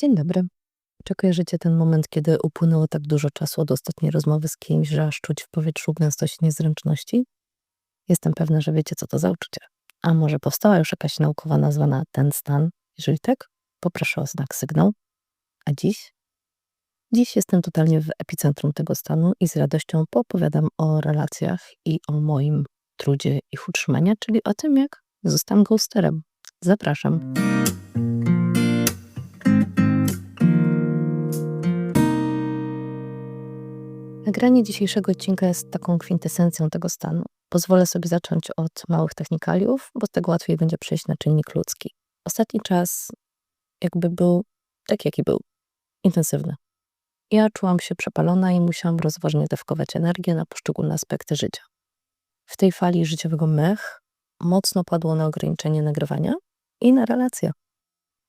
Dzień dobry. Czy kojarzycie ten moment, kiedy upłynęło tak dużo czasu od ostatniej rozmowy z kimś, że aż czuć w powietrzu gęstość niezręczności? Jestem pewna, że wiecie, co to za uczucie. A może powstała już jakaś naukowa nazwa na ten stan? Jeżeli tak, poproszę o znak sygnał. A dziś? Dziś jestem totalnie w epicentrum tego stanu i z radością poopowiadam o relacjach i o moim trudzie ich utrzymania, czyli o tym, jak zostałem ghosterem. Zapraszam. Nagranie dzisiejszego odcinka jest taką kwintesencją tego stanu. Pozwolę sobie zacząć od małych technikaliów, bo z tego łatwiej będzie przejść na czynnik ludzki. Ostatni czas jakby był tak, jaki był. Intensywny. Ja czułam się przepalona i musiałam rozważnie dawkować energię na poszczególne aspekty życia. W tej fali życiowego mech mocno padło na ograniczenie nagrywania i na relacje.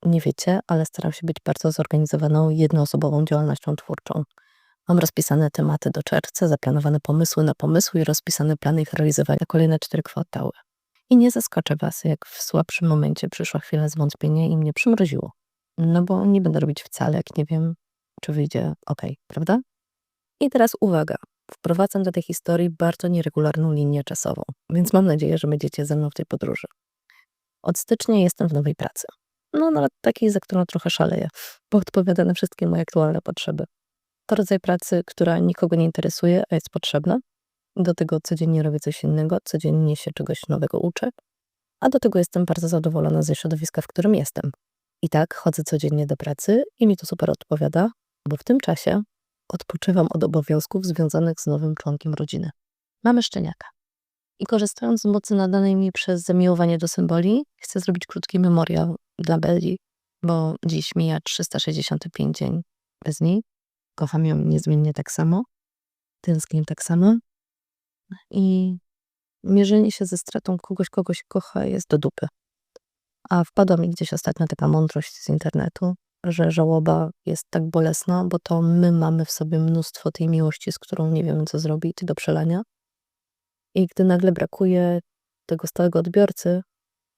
Nie wiecie, ale staram się być bardzo zorganizowaną, jednoosobową działalnością twórczą. Mam rozpisane tematy do czerwca, zaplanowane pomysły na pomysły i rozpisane plany ich realizowania na kolejne cztery kwartały. I nie zaskoczę was, jak w słabszym momencie przyszła chwila zwątpienia i mnie przymroziło. No bo nie będę robić wcale, jak nie wiem, czy wyjdzie ok, prawda? I teraz uwaga. Wprowadzam do tej historii bardzo nieregularną linię czasową, więc mam nadzieję, że będziecie ze mną w tej podróży. Od stycznia jestem w nowej pracy. No, nawet takiej, za którą trochę szaleję, bo odpowiada na wszystkie moje aktualne potrzeby. To rodzaj pracy, która nikogo nie interesuje, a jest potrzebna. Do tego codziennie robię coś innego, codziennie się czegoś nowego uczę, a do tego jestem bardzo zadowolona ze środowiska, w którym jestem. I tak chodzę codziennie do pracy i mi to super odpowiada, bo w tym czasie odpoczywam od obowiązków związanych z nowym członkiem rodziny. Mamy szczeniaka. I korzystając z mocy nadanej mi przez zamiłowanie do symboli, chcę zrobić krótki memoriał dla Belli, bo dziś mija 365 dzień bez niej. Kocham ją niezmiennie tak samo, tęsknię tak samo i mierzenie się ze stratą kogoś, kogo się kocha jest do dupy. A wpadła mi gdzieś ostatnio taka mądrość z internetu, że żałoba jest tak bolesna, bo to my mamy w sobie mnóstwo tej miłości, z którą nie wiemy, co zrobić, do przelania. I gdy nagle brakuje tego stałego odbiorcy,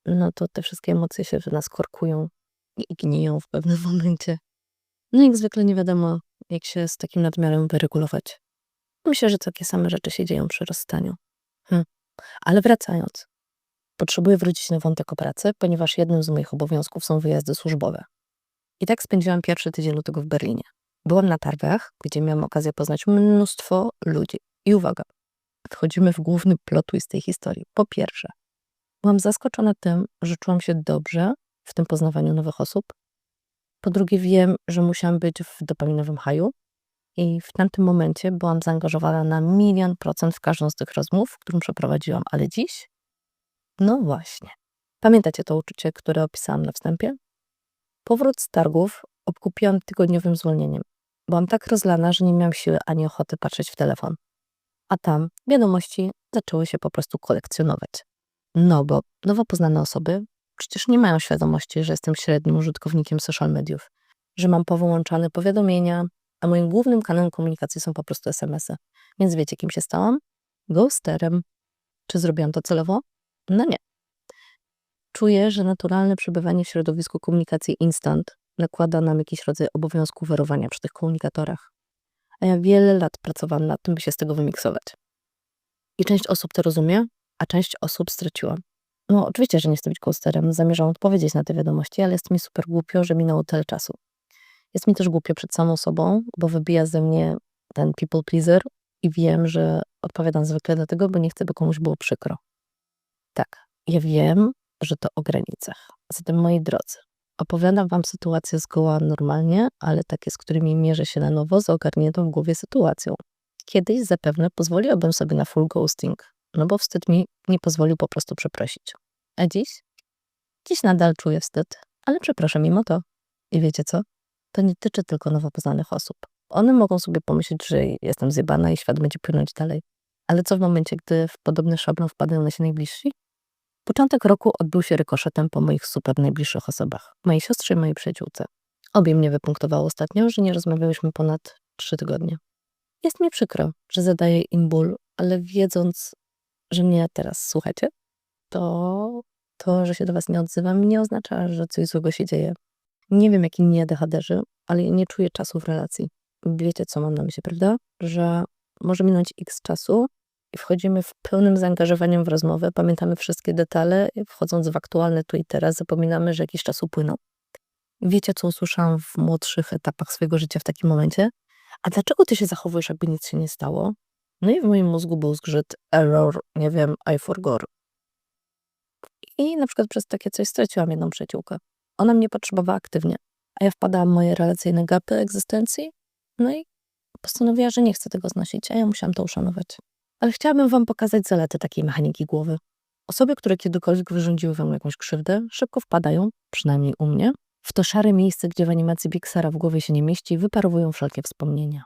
no to te wszystkie emocje się w nas korkują i gniją w pewnym momencie. No i jak zwykle nie wiadomo, jak się z takim nadmiarem wyregulować. Myślę, że takie same rzeczy się dzieją przy rozstaniu. Hm. Ale wracając. Potrzebuję wrócić na wątek o pracy, ponieważ jednym z moich obowiązków są wyjazdy służbowe. I tak spędziłam pierwszy tydzień lutego w Berlinie. Byłam na targach, gdzie miałam okazję poznać mnóstwo ludzi. I uwaga, wchodzimy w główny plot z tej historii. Po pierwsze, byłam zaskoczona tym, że czułam się dobrze w tym poznawaniu nowych osób. Po drugie, wiem, że musiałam być w dopaminowym haju. I w tamtym momencie byłam zaangażowana na milion procent w każdą z tych rozmów, którą przeprowadziłam. Ale dziś? No właśnie. Pamiętacie to uczucie, które opisałam na wstępie? Powrót z targów obkupiłam tygodniowym zwolnieniem. Byłam tak rozlana, że nie miałam siły ani ochoty patrzeć w telefon. A tam wiadomości zaczęły się po prostu kolekcjonować. No bo nowo poznane osoby przecież nie mają świadomości, że jestem średnim użytkownikiem social mediów, że mam powyłączane powiadomienia, a moim głównym kanałem komunikacji są po prostu SMS-y. Więc wiecie, kim się stałam? Ghosterem. Czy zrobiłam to celowo? No nie. Czuję, że naturalne przebywanie w środowisku komunikacji instant nakłada nam jakiś rodzaj obowiązku werowania przy tych komunikatorach. A ja wiele lat pracowałam nad tym, by się z tego wymiksować. I część osób to rozumie, a część osób straciła. No, oczywiście, że nie chcę być ghosterem, zamierzam odpowiedzieć na te wiadomości, ale jest mi super głupio, że minęło tyle czasu. Jest mi też głupio przed samą sobą, bo wybija ze mnie ten people pleaser i wiem, że odpowiadam zwykle dlatego, bo nie chcę, by komuś było przykro. Tak, ja wiem, że to o granicach. Zatem, moi drodzy, opowiadam wam sytuację zgoła normalnie, ale takie, z którymi mierzę się na nowo z ogarniętą w głowie sytuacją. Kiedyś zapewne pozwoliłabym sobie na full ghosting, no bo wstyd mi nie pozwolił po prostu przeprosić. A dziś? Dziś nadal czuję wstyd, ale przepraszam mimo to. I wiecie co? To nie tyczy tylko nowo poznanych osób. One mogą sobie pomyśleć, że jestem zjebana i świat będzie płynąć dalej. Ale co w momencie, gdy w podobny szablon wpadają nasi najbliżsi? Początek roku odbył się rykoszetem po moich super najbliższych osobach. Mojej siostrze i mojej przyjaciółce. Obie mnie wypunktowało ostatnio, że nie rozmawiałyśmy ponad trzy tygodnie. Jest mi przykro, że zadaję im ból, ale wiedząc, że mnie teraz słuchacie, to to, że się do was nie odzywam, nie oznacza, że coś złego się dzieje. Nie wiem, jak inni ADHD-zy, ale nie czuję czasu w relacji. Wiecie, co mam na myśli, prawda? Że może minąć x czasu i wchodzimy w pełnym zaangażowaniem w rozmowę, pamiętamy wszystkie detale, wchodząc w aktualne tu i teraz, zapominamy, że jakiś czas upłynął. Wiecie, co usłyszałam w młodszych etapach swojego życia w takim momencie? A dlaczego ty się zachowujesz, jakby nic się nie stało? No i w moim mózgu był zgrzyt error, nie wiem, I forgot. I na przykład przez takie coś straciłam jedną przyjaciółkę. Ona mnie potrzebowała aktywnie, a ja wpadałam w moje relacyjne gapy egzystencji, no i postanowiła, że nie chce tego znosić, a ja musiałam to uszanować. Ale chciałabym wam pokazać zalety takiej mechaniki głowy. Osoby, które kiedykolwiek wyrządziły wam jakąś krzywdę, szybko wpadają, przynajmniej u mnie, w to szare miejsce, gdzie w animacji Pixara w głowie się nie mieści i wyparowują wszelkie wspomnienia.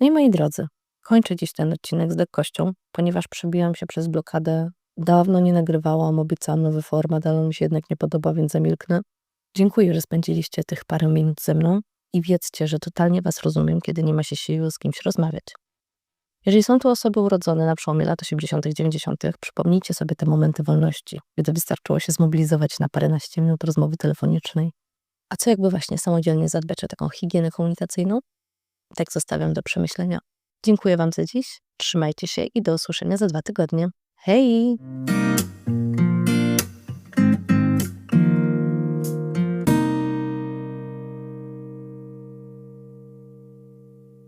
No i moi drodzy, kończę dziś ten odcinek z lekkością, ponieważ przebiłam się przez blokadę. Dawno nie nagrywałam, obiecałam nowy format, ale on mi się jednak nie podoba, więc zamilknę. Dziękuję, że spędziliście tych parę minut ze mną i wiedzcie, że totalnie was rozumiem, kiedy nie ma się siły z kimś rozmawiać. Jeżeli są tu osoby urodzone na przełomie lat 80., 90., przypomnijcie sobie te momenty wolności, gdy wystarczyło się zmobilizować na paręnaście minut rozmowy telefonicznej. A co jakby właśnie samodzielnie zadbać o taką higienę komunikacyjną? Tak zostawiam do przemyślenia. Dziękuję Wam za dziś, trzymajcie się i do usłyszenia za dwa tygodnie. Hej!